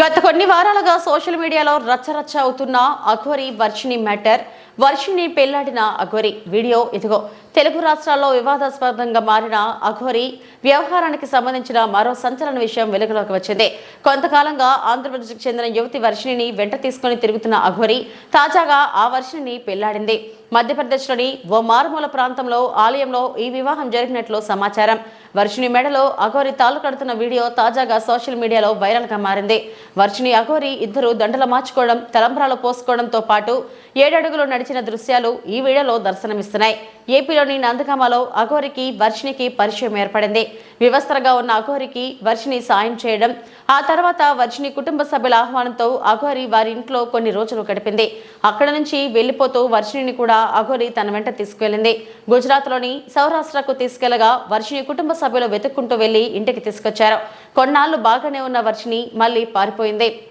గత కొన్ని వారాలుగా సోషల్ మీడియాలో రచ్చరచ్చ అవుతున్న అఘోరి వర్షిణి మ్యాటర్. వర్షిణి పెళ్ళాడిన అఘోరి. వీడియో ఇదిగో తెలుగు రాష్ట్రాల్లో వివాదాస్పదంగా మారిన అఘోరి వ్యవహారానికి సంబంధించిన మరో సంచలన విషయం వెలుగులోకి వచ్చింది. కొంతకాలంగా ఆంధ్రప్రదేశ్కు చెందిన యువతి వర్షిణిని వెంట తీసుకుని తిరుగుతున్న అఘోరి తాజాగా ఆ వర్షిణిని పెళ్ళాడింది. మధ్యప్రదేశ్లోని ఓ మారుమూల ప్రాంతంలో ఆలయంలో ఈ వివాహం జరిగినట్లు సమాచారం. వర్షిణి మెడలో అఘోరి తాలు కడుతున్న వీడియో తాజాగా సోషల్ మీడియాలో వైరల్గా మారింది. వర్షిణి అఘోరి ఇద్దరు దండలు మార్చుకోవడం తలంబ్రాలు పోసుకోవడంతో పాటు ఏడడుగులు నడిచిన దృశ్యాలు ఈ వీడియోలో దర్శనమిస్తున్నాయి. ఏపీలోని నందగామలో అఘోరికి వర్షినికి పరిచయం ఏర్పడింది. వివస్త్రగా ఉన్న అఘోరికి వర్షిని సాయం చేయడం ఆ తర్వాత వర్షిని కుటుంబ సభ్యుల ఆహ్వానంతో అఘోరి వారి ఇంట్లో కొన్ని రోజులు గడిపింది. అక్కడ నుంచి వెళ్ళిపోతూ వర్షిణిని కూడా అఘోరి తన వెంట తీసుకువెళ్ళింది. గుజరాత్లోని సౌరాష్ట్రకు తీసుకెళ్ళగా వర్షిని కుటుంబ సభ్యులు వెతుక్కుంటూ వెళ్ళి ఇంటికి తీసుకొచ్చారు. కొన్నాళ్ళు బాగానే ఉన్న వర్షిని మళ్ళీ పారిపోయింది.